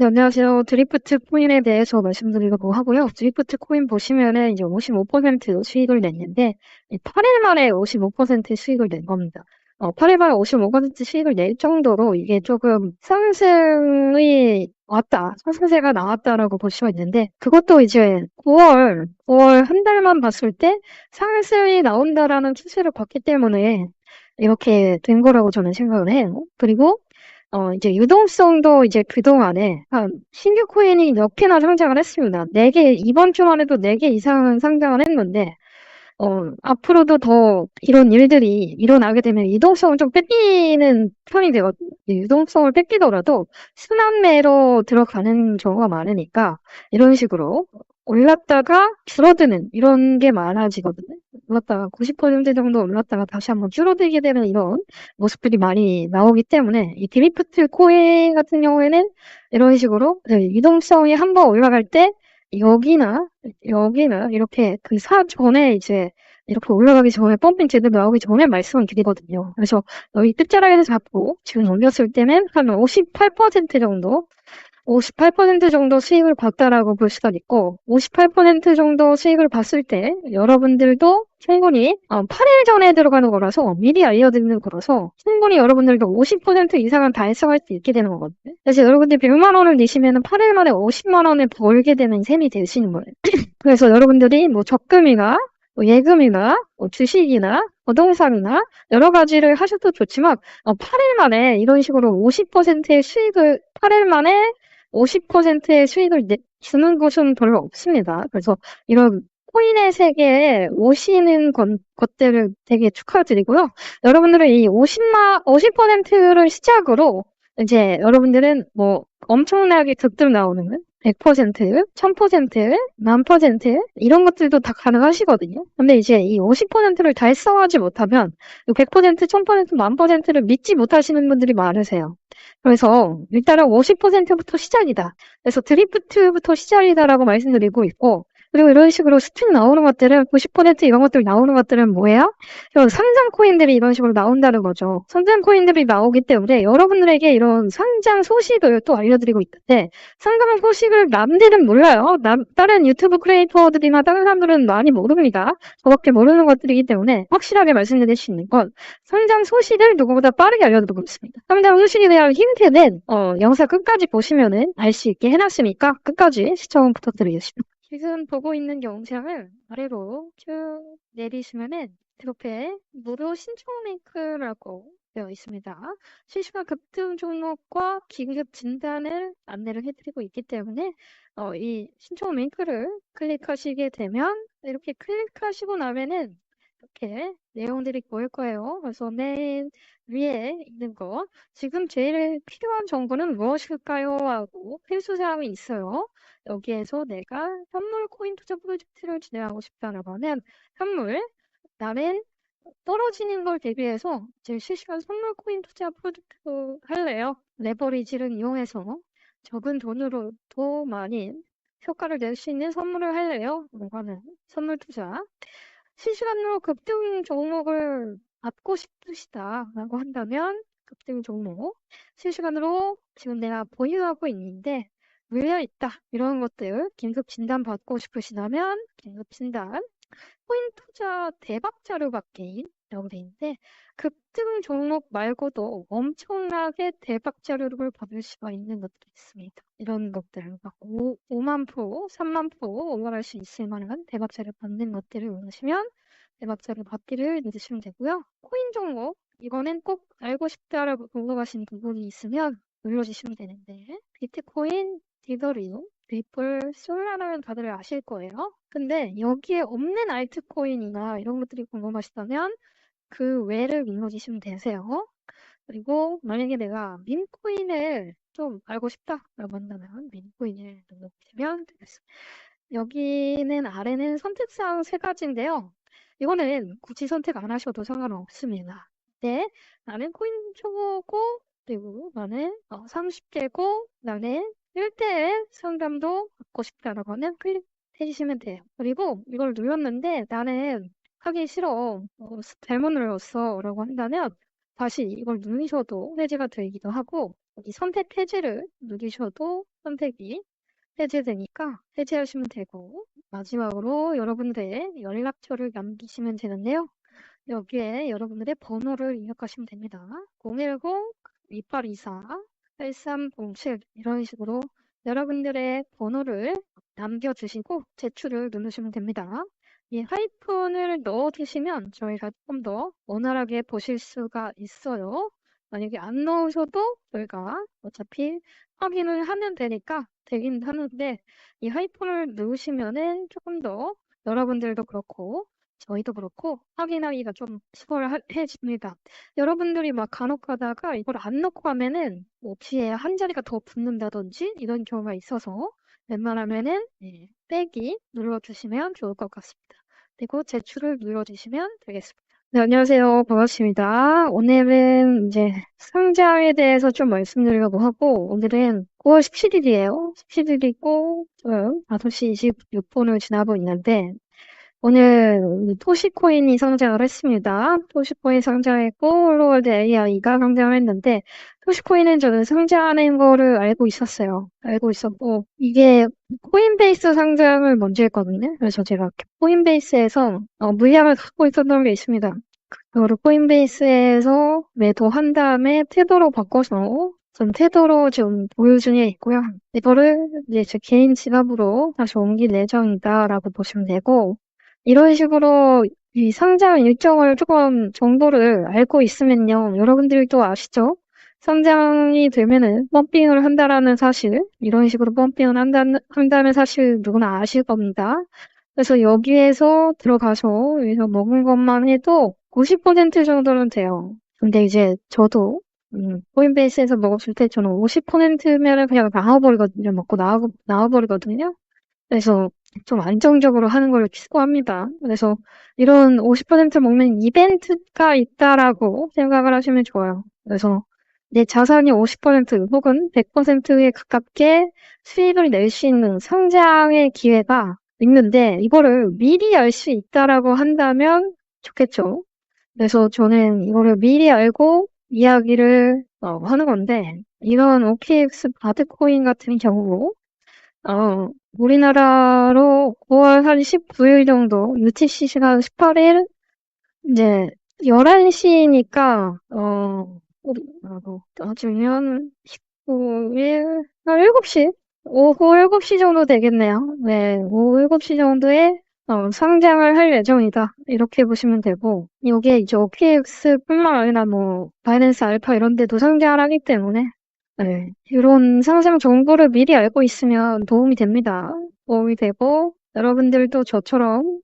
네, 안녕하세요. 드리프트 코인에 대해서 말씀드리려고 하고요. 드리프트 코인 보시면은 이제 55% 수익을 냈는데, 8일 만에 55% 수익을 낸 겁니다. 어, 8일 만에 55% 수익을 낼 정도로 이게 조금 상승이 왔다, 상승세가 나왔다라고 볼 수가 있는데, 그것도 이제 9월, 9월 한 달만 봤을 때 상승이 나온다라는 추세를 봤기 때문에 이렇게 된 거라고 저는 생각을 해요. 그리고 어, 이제 유동성도 이제 그동안에 한 신규 코인이 몇 개나 상장을 했습니다. 4개, 이번 주만 해도 4개 이상은 상장을 했는데, 어, 앞으로도 더 이런 일들이 일어나게 되면 유동성을 좀 뺏기는 편이 되거든요. 유동성을 뺏기더라도 순환매로 들어가는 경우가 많으니까 이런 식으로 올랐다가 줄어드는 이런 게 많아지거든요. 올랐다가 90% 정도 올랐다가 다시 한번 줄어들게 되는 이런 모습들이 많이 나오기 때문에 이 드리프트 코인 같은 경우에는 이런 식으로 네, 유동성이 한번 올라갈 때 여기나 여기나 이렇게 그 사 전에 이제 이렇게 올라가기 전에 펌핑 제대로 나오기 전에 말씀을 드리거든요. 그래서 여기 끝자락에서 잡고 지금 올렸을 때는 한 58% 정도 58% 정도 수익을 봤다라고 볼 수가 있고 58% 정도 수익을 봤을 때 여러분들도 충분히 8일 전에 들어가는 거라서 미리 알려드리는 거라서 충분히 여러분들도 50% 이상은 달성할 수 있게 되는 거거든요. 그래서 여러분들이 100만 원을 내시면 8일 만에 50만 원을 벌게 되는 셈이 되시는 거예요. 그래서 여러분들이 뭐 적금이나 뭐 예금이나 뭐 주식이나 부동산이나 여러 가지를 하셔도 좋지만 8일 만에 이런 식으로 50%의 수익을 8일 만에 50%의 수익을 내, 주는 곳은 별로 없습니다. 그래서 이런 코인의 세계에 오시는 것, 것들을 되게 축하드리고요. 여러분들은 이 50마, 50%를 시작으로 이제 여러분들은 뭐 엄청나게 득득 나오는 100%, 1000%, 만퍼센트 이런 것들도 다 가능하시거든요. 근데 이제 이 50%를 달성하지 못하면 100%, 1000%, 만퍼센트를 믿지 못하시는 분들이 많으세요. 그래서 일단은 50%부터 시작이다. 그래서 드리프트부터 시작이다라고 말씀드리고 있고 그리고 이런 식으로 스틱 나오는 것들은 90% 이런 것들 나오는 것들은 뭐예요? 상장 코인들이 이런 식으로 나온다는 거죠. 상장 코인들이 나오기 때문에 여러분들에게 이런 상장 소식을 또 알려드리고 있는데 상장 소식을 남들은 몰라요. 남, 다른 유튜브 크리에이터들이나 다른 사람들은 많이 모릅니다. 저밖에 모르는 것들이기 때문에 확실하게 말씀드릴 수 있는 건 상장 소식을 누구보다 빠르게 알려드리고 있습니다. 상장 소식에 대한 힌트는 어, 영상 끝까지 보시면은 알 수 있게 해놨으니까 끝까지 시청 부탁드리겠습니다. 지금 보고 있는 영상을 아래로 쭉 내리시면은 옆에 무료 신청 링크라고 되어 있습니다. 실시간 급등 종목과 긴급 진단을 안내를 해드리고 있기 때문에 어, 이 신청 링크를 클릭하시게 되면 이렇게 클릭하시고 나면은 이렇게 내용들이 보일 거예요. 그래서 맨 위에 있는 거 지금 제일 필요한 정보는 무엇일까요? 하고 필수 사항이 있어요. 여기에서 내가 현물 코인 투자 프로젝트를 진행하고 싶다라고 하면 현물 나는 떨어지는 걸 대비해서 제 실시간 선물 코인 투자 프로젝트도 할래요. 레버리지를 이용해서 적은 돈으로 더 많이 효과를 낼 수 있는 선물을 할래요. 라고 하는 선물 투자. 실시간으로 급등 종목을 받고 싶으시다 라고 한다면 급등 종목 실시간으로 지금 내가 보유하고 있는데 물려 있다 이런 것들 긴급 진단 받고 싶으시다면 긴급 진단 코인 투자 대박 자료 받기라고 돼 있는데 급등 종목 말고도 엄청나게 대박 자료를 받을 수가 있는 것들이 있습니다. 이런 것들 막 5, 5만 프로, 3만 프로 올라갈 수 있을 만한 대박 자료 받는 것들을 원하시면 대박 자료 받기를 누르시면 되고요. 코인 종목 이거는 꼭 알고 싶다라고 궁금하신 부분이 있으면 눌러주시면 되는데 비트코인, 디더리움, 리플, 솔라라는 다들 아실 거예요. 근데 여기에 없는 알트코인이나 이런 것들이 궁금하시다면 그 외를 눌러주시면 되세요. 그리고 만약에 내가 민코인을 좀 알고 싶다라고 한다면 민코인을 눌러주시면 되겠습니다. 여기는 아래는 선택사항 세 가지인데요. 이거는 굳이 선택 안 하셔도 상관없습니다. 네, 나는 코인 초보고 그리고 나는 어, 30개고 나는 1대1 상담도 받고 싶다라고 하면 클릭해 주시면 돼요. 그리고 이걸 눌렀는데 나는 하기 싫어. 어, 잘못 눌렀어. 라고 한다면 다시 이걸 누르셔도 해지가 되기도 하고 여기 선택 해지를 누르셔도 선택이 해제되니까 해제하시면 되고 마지막으로 여러분들의 연락처를 남기시면 되는데요. 여기에 여러분들의 번호를 입력하시면 됩니다. 010 2824 8307 이런 식으로 여러분들의 번호를 남겨주시고 제출을 누르시면 됩니다. 이 하이픈을 넣어주시면 저희가 좀더 원활하게 보실 수가 있어요. 만약에 안 넣으셔도 저희가 어차피 확인을 하면 되니까 되긴 하는데 이 하이픈을 넣으시면은 조금 더 여러분들도 그렇고 저희도 그렇고 확인하기가 좀 수월해집니다. 여러분들이 막 간혹 가다가 이걸 안 넣고 가면은 뭐 뒤에 한 자리가 더 붙는다든지 이런 경우가 있어서 웬만하면은 네, 빼기 눌러주시면 좋을 것 같습니다. 그리고 제출을 눌러주시면 되겠습니다. 네, 안녕하세요. 반갑습니다. 오늘은 이제 상장에 대해서 좀 말씀드리려고 하고, 오늘은 9월 17일이에요. 17일이고, 지금 5시 26분을 지나고 있는데, 오늘 토시코인이 상장을 했습니다. 토시코인 상장했고, 홀로월드 AI가 상장을 했는데, 토시코인은 저는 상장하는 거를 알고 있었어요. 알고 있었고, 이게 코인베이스 상장을 먼저 했거든요. 그래서 제가 코인베이스에서 어, 물량을 갖고 있었던 게 있습니다. 그거를 코인베이스에서 매도한 다음에 테더로 바꿔서 전 테더로 지금 보유 중에 있고요. 이거를 이제 제 개인 지갑으로 다시 옮길 예정이다라고 보시면 되고, 이런 식으로 이 상장 일정을 조금 정보를 알고 있으면요. 여러분들도 아시죠? 상장이 되면은 펌핑을 한다라는 사실, 이런 식으로 펌핑을 한다, 한다는 사실 누구나 아실 겁니다. 그래서 여기에서 들어가서 여기서 먹은 것만 해도 90% 정도는 돼요. 근데 이제 저도 음, 코인베이스에서 먹었을 때 저는 50%면은 그냥 나와버리거든요. 먹고 나와, 나와버리거든요. 그래서 좀 안정적으로 하는 걸 추구합니다. 그래서 이런 50% 먹는 이벤트가 있다라고 생각을 하시면 좋아요. 그래서 내 자산이 50% 혹은 100%에 가깝게 수익을 낼 수 있는 성장의 기회가 있는데 이거를 미리 알 수 있다라고 한다면 좋겠죠. 그래서 저는 이거를 미리 알고 이야기를 어, 하는 건데 이런 OKX 바드코인 같은 경우 어, 우리나라로 9월 한 19일 정도 UTC 시간 18일 이제 11시니까 어 우리나라로 따지면 19일 한 7시 오후 7시 정도 되겠네요. 네, 오후 7시 정도에 어, 상장을 할 예정이다. 이렇게 보시면 되고, 이게 이제 OKX뿐만 아니라 뭐, 바이낸스 알파 이런 데도 상장을 하기 때문에, 네, 이런 상장 정보를 미리 알고 있으면 도움이 됩니다. 도움이 되고, 여러분들도 저처럼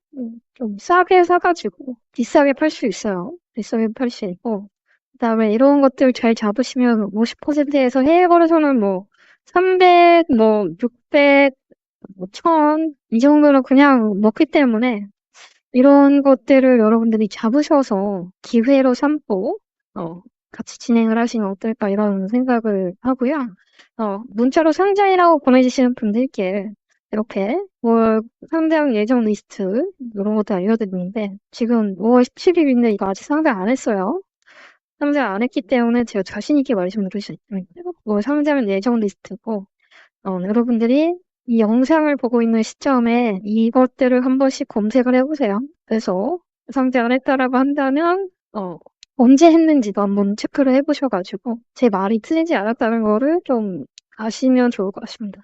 좀 싸게 사가지고, 비싸게 팔 수 있어요. 비싸게 팔 수 있고, 그 다음에 이런 것들 잘 잡으시면 50%에서 해외 거래소는 뭐, 300, 뭐, 600, 뭐, 1000, 이 정도로 그냥 먹기 때문에 이런 것들을 여러분들이 잡으셔서 기회로 삼고, 어, 같이 진행을 하시면 어떨까 이런 생각을 하고요. 어, 문자로 상장이라고 보내주시는 분들께 이렇게 5월 상장 예정 리스트 이런 것도 알려드리는데 지금 5월 17일인데 이거 아직 상장 안 했어요. 상장 안 했기 때문에 제가 자신 있게 말씀드릴 수 있습니다. 뭐 상장 예정 리스트고 어, 여러분들이 이 영상을 보고 있는 시점에 이것들을 한 번씩 검색을 해보세요. 그래서 상장을 했다라고 한다면 어, 언제 했는지도 한번 체크를 해보셔가지고 제 말이 틀리지 않았다는 거를 좀 아시면 좋을 것 같습니다.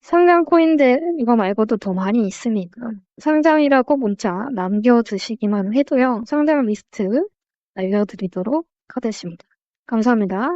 상장 코인들 이거 말고도 더 많이 있으니까 상장이라고 문자 남겨주시기만 해도요. 상장 리스트 알려드리도록 하겠습니다. 감사합니다.